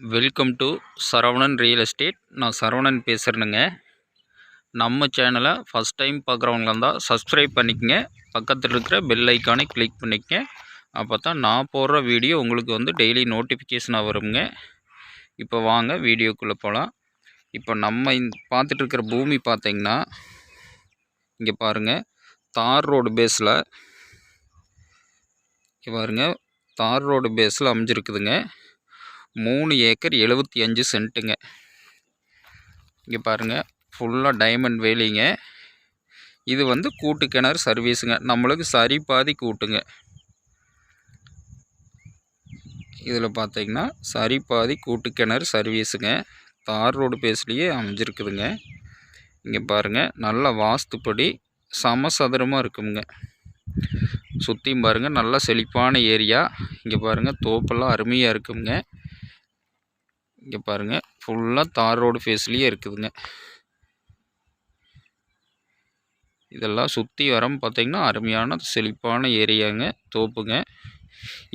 Welcome to Saravanan real estate நான் சரவணன் பேசுகிறேனுங்க நம்ம சேனலை ஃபஸ்ட் டைம் பார்க்குறவங்களா இருந்தால் சப்ஸ்கிரைப் பண்ணிக்கங்க. பக்கத்தில் இருக்கிற பெல் ஐக்கானை கிளிக் பண்ணிக்கங்க. அப்போ தான் நான் போடுற வீடியோ உங்களுக்கு வந்து டெய்லி நோட்டிஃபிகேஷனாக வருங்க. இப்போ வாங்க வீடியோக்குள்ளே போகலாம் இப்போ நம்ம இந்த பார்த்துட்டு இருக்கிற பூமி பார்த்திங்கன்னா இங்கே பாருங்கள் தார் ரோடு பேஸில் இங்கே பாருங்கள் தார் ரோடு பேஸில் அமைஞ்சிருக்குதுங்க. மூணு ஏக்கர் எழுபத்தி அஞ்சு சென்ட்டுங்க. இங்கே பாருங்கள் ஃபுல்லாக டைமண்ட் வேலிங்க. இது வந்து கூட்டு கிணறு சர்வீஸுங்க. நம்மளுக்கு சரி பாதி கூட்டுங்க. இதில் பார்த்தீங்கன்னா சரி பாதி கூட்டு கிணறு சர்வீஸுங்க. தார் ரோடு பேஸ்லேயே அமைஞ்சிருக்குதுங்க. இங்கே பாருங்கள் நல்ல வாஸ்துப்படி சமசதுரமாக இருக்குங்க. சுற்றியும் பாருங்கள் நல்ல செழிப்பான ஏரியா. இங்கே பாருங்கள் தோப்பெல்லாம் அருமையாக இருக்குங்க. இங்கே பாருங்கள் ஃபுல்லாக தார் ரோடு ஃபேஸ்லேயே இருக்குதுங்க. இதெல்லாம் சுற்றி வரம் பார்த்திங்கன்னா அருமையான செழிப்பான ஏரியாங்க. தோப்புங்க.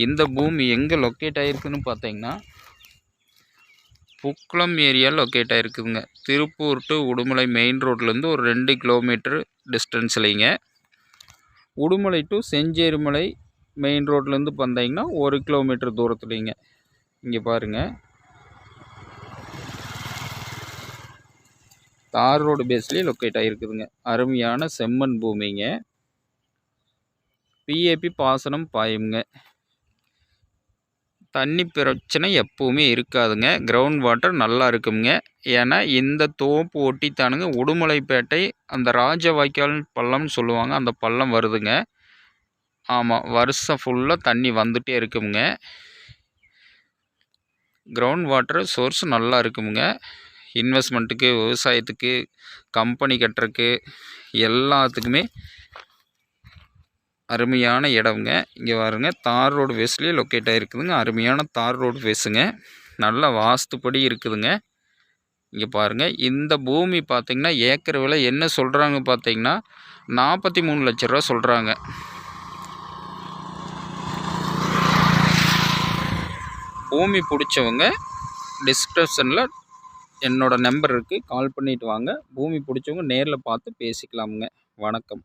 இந்த பூமி எங்கே லொக்கேட் ஆகிருக்குன்னு பார்த்தீங்கன்னா புக்ளம் ஏரியா லொக்கேட் ஆகிருக்குதுங்க திருப்பூர் டு உடுமலை மெயின் ரோட்லேருந்து ஒரு ரெண்டு கிலோமீட்டர் டிஸ்டன்ஸ்லைங்க உடுமலை டு செஞ்சேரிமலை மெயின் ரோட்லேருந்து பார்த்தீங்கன்னா ஒரு கிலோமீட்டர் தூரத்துலேங்க இங்கே பாருங்கள் தார் ரோடு பேஸ்லேயே லொக்கேட் ஆகிருக்குதுங்க அருமையான செம்மண் பூமிங்க. பிஏபி பாசனம் பாயுங்க. தண்ணி பிரச்சனை எப்போவுமே இருக்காதுங்க. கிரவுண்ட் வாட்டர் நல்லா இருக்குங்க. ஏன்னா இந்த தோப்பு ஒட்டித்தானுங்க. உடுமலைப்பேட்டை அந்த ராஜ வாய்க்கால் பள்ளம்னு சொல்லுவாங்க. அந்த பள்ளம் வருதுங்க. ஆமாம் வருஷம் ஃபுல்லாக தண்ணி வந்துகிட்டே இருக்குங்க. கிரவுண்ட் வாட்டர் சோர்ஸ் நல்லா இருக்குங்க. இன்வெஸ்ட்மெண்ட்டுக்கு விவசாயத்துக்கு கம்பெனி கட்டுறக்கு எல்லாத்துக்குமே அருமையான இடம்ங்க. இங்கே பாருங்க தார் ரோடு ஃபேஸ்லேயே லொக்கேட் ஆகிருக்குதுங்க அருமையான தார் ரோடு வேஸுங்க நல்ல வாஸ்துப்படி இருக்குதுங்க. இங்கே பாருங்கள் இந்த பூமி பார்த்திங்கன்னா ஏக்கர் விலை என்ன சொல்கிறாங்க பார்த்தீங்கன்னா நாற்பத்தி மூணு லட்ச ரூபா சொல்கிறாங்க பூமி பிடிச்சவங்க டிஸ்கிரிப்ஷனில் என்னோடய நம்பர் இருக்குது கால் பண்ணிவிட்டு வாங்க. பூமி பிடிச்சவங்க நேரில் பார்த்து பேசிக்கலாமுங்க. வணக்கம்.